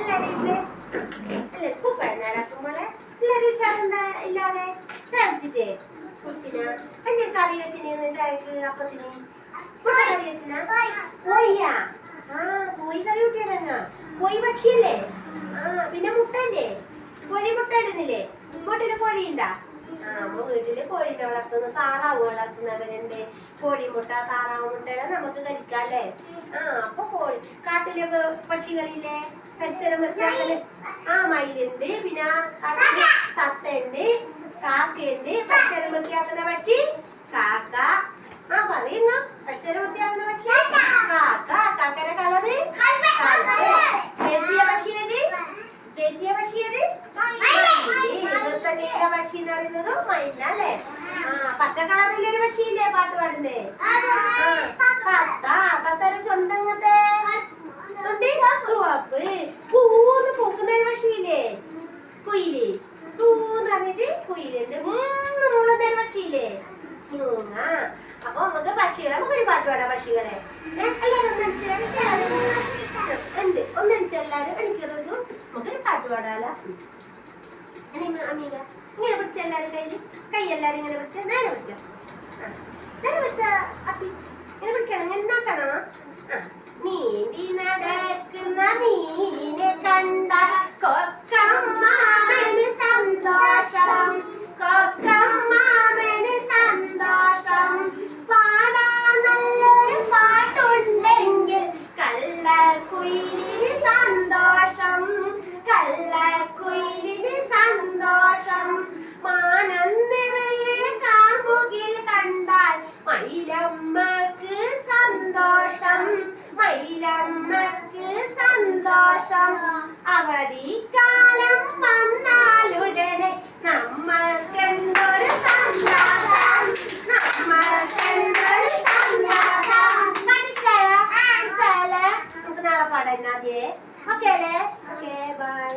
എല്ലാരും ഇന്ന് അല്ല സ്കൂപ്പ് നേരാക്കുമ്പോളെ എല്ലാരും ഉഷാറെന്താ? ഇല്ലാതെ ചായ കുടിച്ചിട്ടേ കുടിച്ചിനാ എന്നെ കറി വെച്ചിനെന്ന് ആ കോഴി കറി കിട്ടിയതങ്ങ. കോഴി ആ പിന്നെ മുട്ട അല്ലേ കോഴി മുട്ട ഇടുന്നില്ലേ? മുട്ടയിൽ കോഴി ഉണ്ടാ ആ വീട്ടിൽ കോഴിനെ വളർത്തുന്ന താറാവ് വളർത്തുന്നവരുണ്ട്. കോഴിമുട്ട താറാവ് മുട്ടയെല്ലാം നമുക്ക് കഴിക്കാല്ലേ ആ അപ്പൊ കോഴി കാട്ടിലെ പക്ഷികളില്ലേ? പരിസരം ആ മയിലുണ്ട്. പിന്നെ തത്തയുണ്ട്. കാക്കയുണ്ട്. പരിസരം വൃത്തിയാക്കുന്ന പക്ഷി? പക്ഷി എന്ന് പറയുന്നത് മയിലല്ലേ ആ പച്ച കളറിലൊരു ഒരു പക്ഷിയില്ലേ പാട്ട് പാടുന്നേ? തത്ത തത്തര ചുണ്ടങ്ങത്തെ തൊണ്ടി ചുവപ്പ് പൂന്ന് പൂക്കുന്ന ഒരു പക്ഷിയില്ലേ? കുയിൽ. പൂന്ന് പറഞ്ഞിട്ട് കുയിലുണ്ട്. മൂന്ന് മൂന്നത്തെ ഒരു പക്ഷിയില്ലേ? മൂങ്ങ അപ്പൊ നമുക്ക് പക്ഷികളെ നമുക്ക് ഒരു പാട്ട് പാടാം പക്ഷികളെ. എല്ലാരും ഉണ്ട് ഒന്നടിച്ച് എല്ലാരും എനിക്ക് നമുക്ക് ഒരു പാട്ട് പാടാലോ. അനീമ, അമീല പിടിച്ച എല്ലാവരും കയ്യിൽ കൈ എല്ലാരും ഇങ്ങനെ പിടിച്ചു നേരെ പിടിച്ച. സന്തോഷം. മയിലമ്മക്ക് സന്തോഷം. അവധിക്കാലം വന്നാലുടനെ നമ്മൾക്കെന്തൊരു സന്തോഷം? നമ്മൾക്കെന്തൊരു സന്തോഷം? പാട്ട് ഇഷ്ടായോ ഇഷ്ടായല്ലേ നമുക്ക് നാളെ പാടാം. എന്നാ ഓക്കെ അല്ലേ? Okay bye